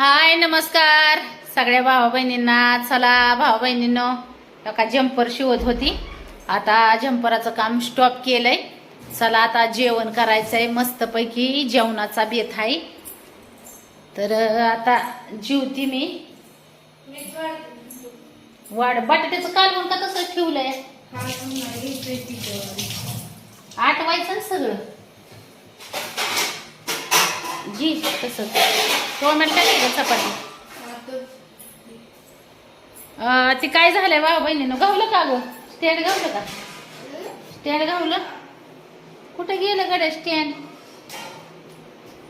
हाय नमस्कार. सगळ्या भावा बहिणींना चला भावा बहिणींनो का जम्पर शिवत होती. आता जम्पराचं काम स्टॉप केलंय. चला आता जेवण करायचंय. मस्तपैकी जेवणाचा बेत आहे. तर आता जेवती मी. वाढ बटाट्याचं कालवण का तसं ठेवलंय? आठवायचं ना सगळं. जी तसं. तसंच टोमॅटो नाही का चपाती. ते काय झालंय वा बहिणीनं? गावलं का गं स्टँड गावलं का? स्टँड गावलं? कुठं गेलं गड्या स्टँड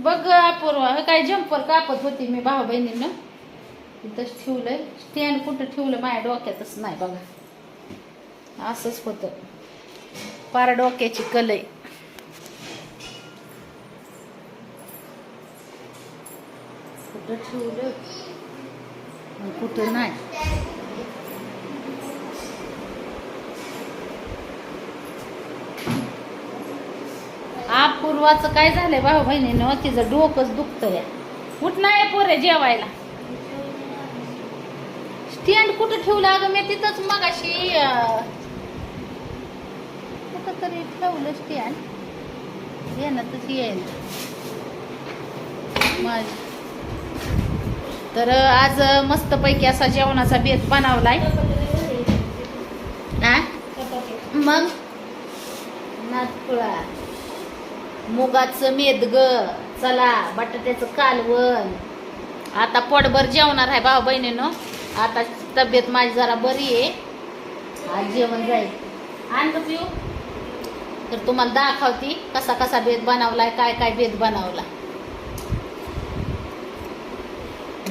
बघ अपूर्वा काय जम्पर कापत होती मी भाऊ बहिणीनं. इथंच ठेवलंय. स्टँड कुठं ठेवलं माझ्या डोक्यातच नाही बघा. असंच होतं. पार डोक्याची कलई. कुठं ठेवलं कुठं नाही अपूर्वाचं काय झालंय भाऊ बहिणीनं? तिचं डोकंच दुखतं या कुठ नाही पोरे जेवायला? स्टँड कुठं ठेवलं? अगं मी तिथंच मगाशी अशी कुठं तरी ठेवलं स्टँड येणारच येईल. माझी. तर आज मस्तपैकी असा जेवणाचा बेत बनवलाय. मग? नातकुळा. मुगाचं मेदग चला बटाट्याचं कालवण. आता पोटभर जेवणार आहे भाऊ बहिणीनं. आता तब्येत माझी जरा बरी आहे. आज जेवण जाईल. आणलं पिऊ. तर तुम्हाला दाखवती कसा कसा बेत बनवलाय काय काय बेत बनवला.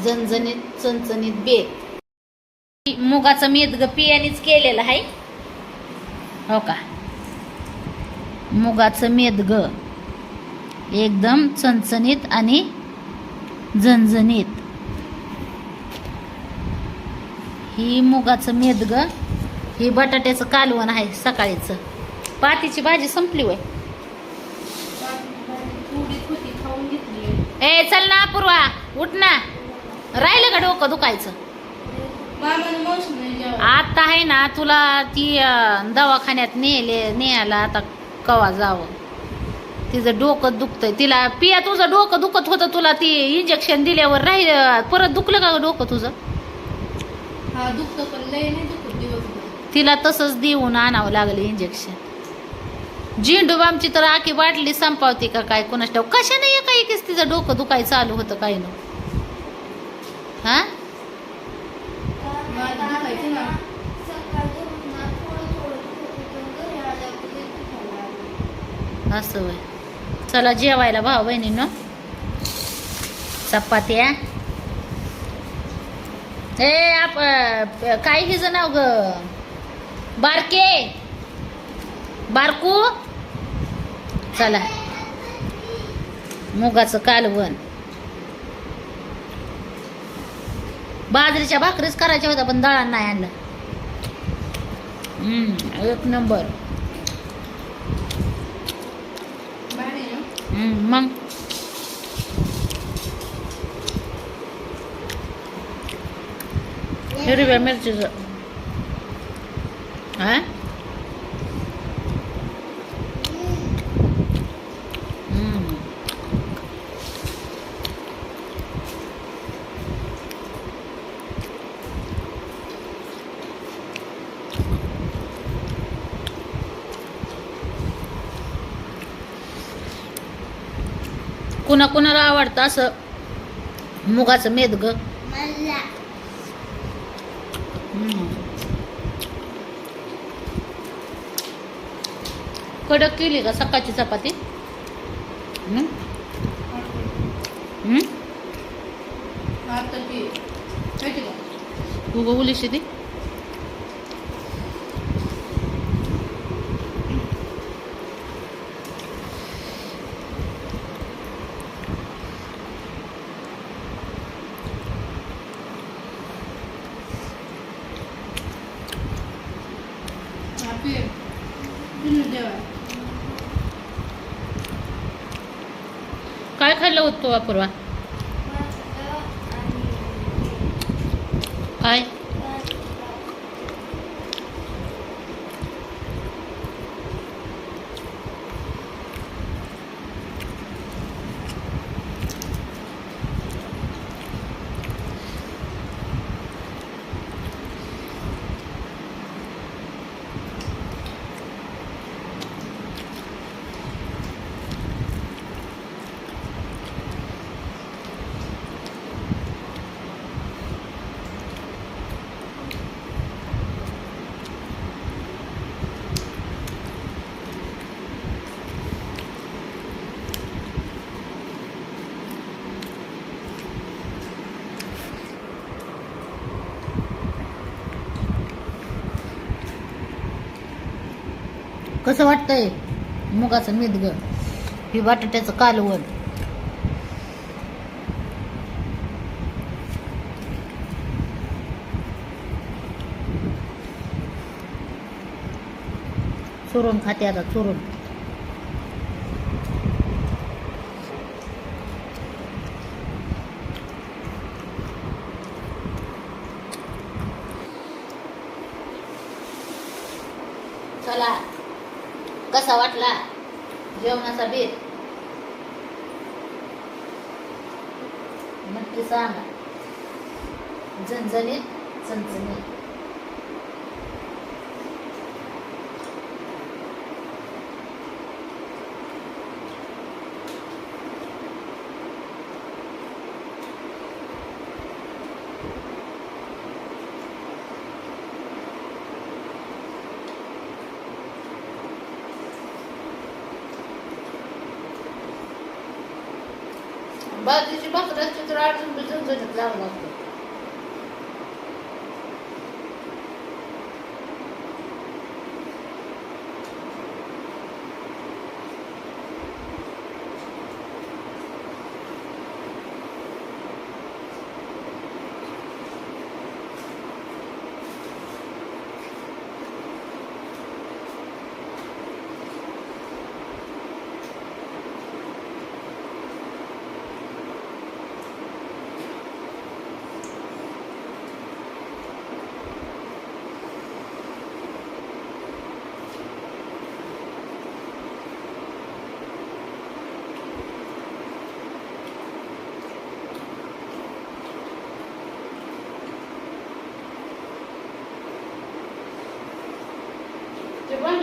झणझणीत चणचणीत बेत. मुगाचं मेदग पियानीच केलेलं आहे हो का? मुगाचं मेदग एकदम चणचणीत आणि झणझणीत. ही मुगाचं मेदग ही बटाट्याचं कालवण आहे सकाळीचं. पातीची भाजी संपली वय. ए चल ना पूर्वा उठ ना. राहिलं का डोकं दुखायचं? आता आहे ना तुला ती दवाखान्यात नेले न्यायला आता कवा जावं? तिचं डोकं दुखतंय. तिला पिया तुझं डोकं दुखत होतं तुला ती इंजेक्शन दिल्यावर राहील परत दुखलं का डोकं तुझं? नाही तिला तसंच देऊन आणावं लागलं इंजेक्शन झेंडूबामची तर आखी बाटली संपावती का काय? कोणाच ठाऊक? कशाने एका एकीच तिचं डोकं दुखाय चालू होतं काय न? हां? असं होय. चला जेवायला भाऊ बहिणीनं. चपात्या ए आप काय हिचं नाव ग? बारके. बारकू. चला. मुगाचं कालवण. बाजरीच्या भाकरीच करायच्या होत्या पण दळण नाही आणलं. एक नंबर. मग? हिरव्या मिरचीचं. हा? कुणा कुणाला आवडतं असं? मुगाचं मेदग कडक केली का सकाळची चपाती? हम्म? हम्म? काय खाल्लं होतं अपूर्वा. काय? कसं वाटतंय? मुगाचं मेदग ही बटाट्याचं कालवण. चोरून खाते आता चोरून. चला. कसा वाटला? जेवणाचा बेत नक्की सांगा. झणझणीत चणचणीत. बाजूची भाकराची तर अडचण बी झणझणीत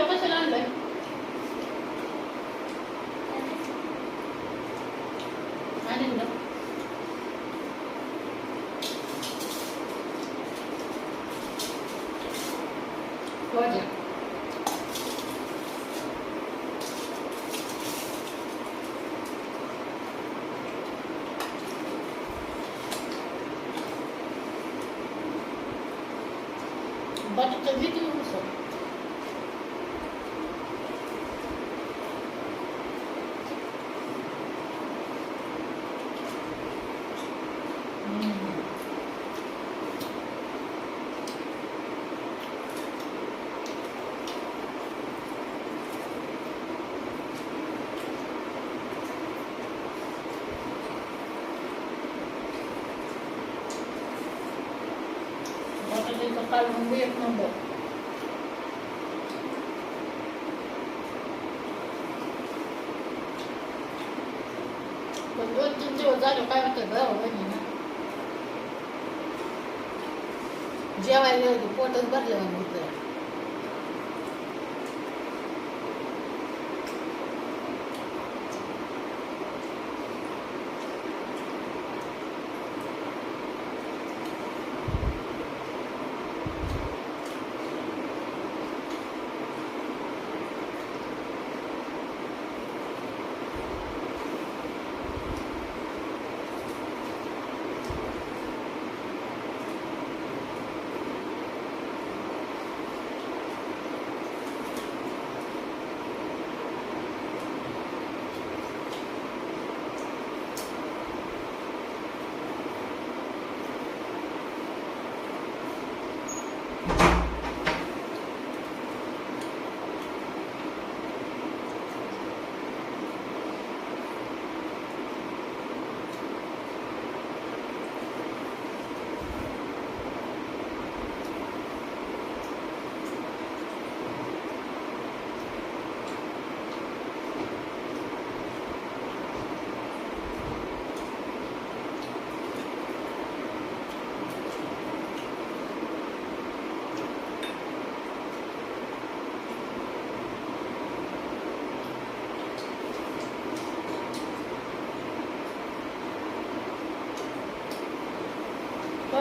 लावलं असतं ते भांड कशाला आणलंय आणीन ना. वाजा. बटाटा किती उसळ बटाट्याचं कालवण बी एक नंबर पण दोन तीन दिवस झाले काय होतं बरं बहिणीनं जेवायला गेलं की पोटच भरलं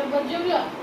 我感觉。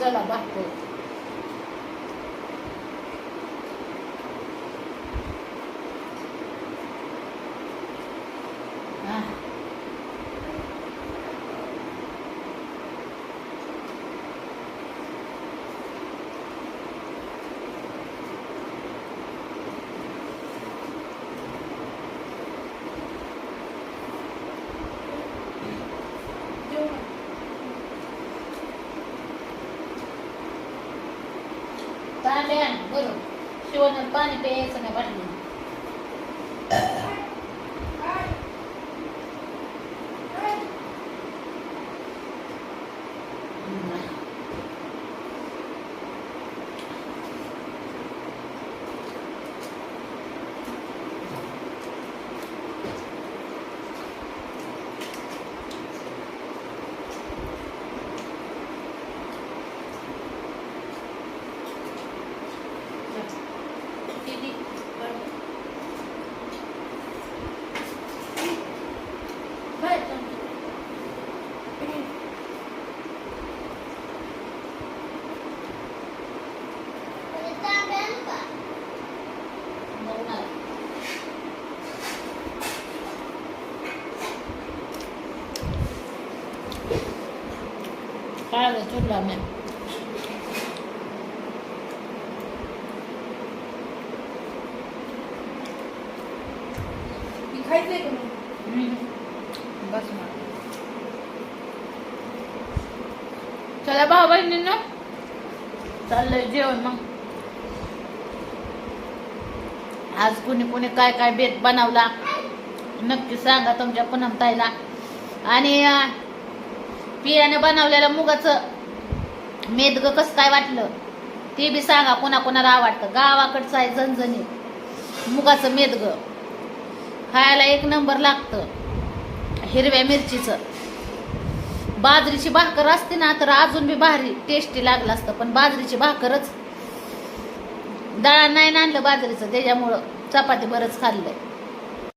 चुरकी झाला तांब्या आण, बरं शिवण पाणी प्यायचं नाही काय ग चुरला मी मी खायचंय का मग? बस मग चला भाऊ बहिणींनो चाललंय जेवण मग आज कुणी कुणी काय काय बेत बनवला नक्की सांगा तुमच्या पुनम ताईला आणि पियाने बनवलेलं मुगाचं मेदग कसं काय वाटलं? ते बी सांगा कोणा कोणाला आवडतं गावाकडचं आहे झणझणीत. मुगाचं मेदग खायला एक नंबर लागतं. हिरव्या मिरचीचं. बाजरीची भाकर असते ना तर अजून बी भारी टेस्टी लागलं असतं. पण बाजरीची भाकरच दळा नाही आणलं बाजरीचं. त्याच्यामुळं चपाती बरंच खाल्लंय.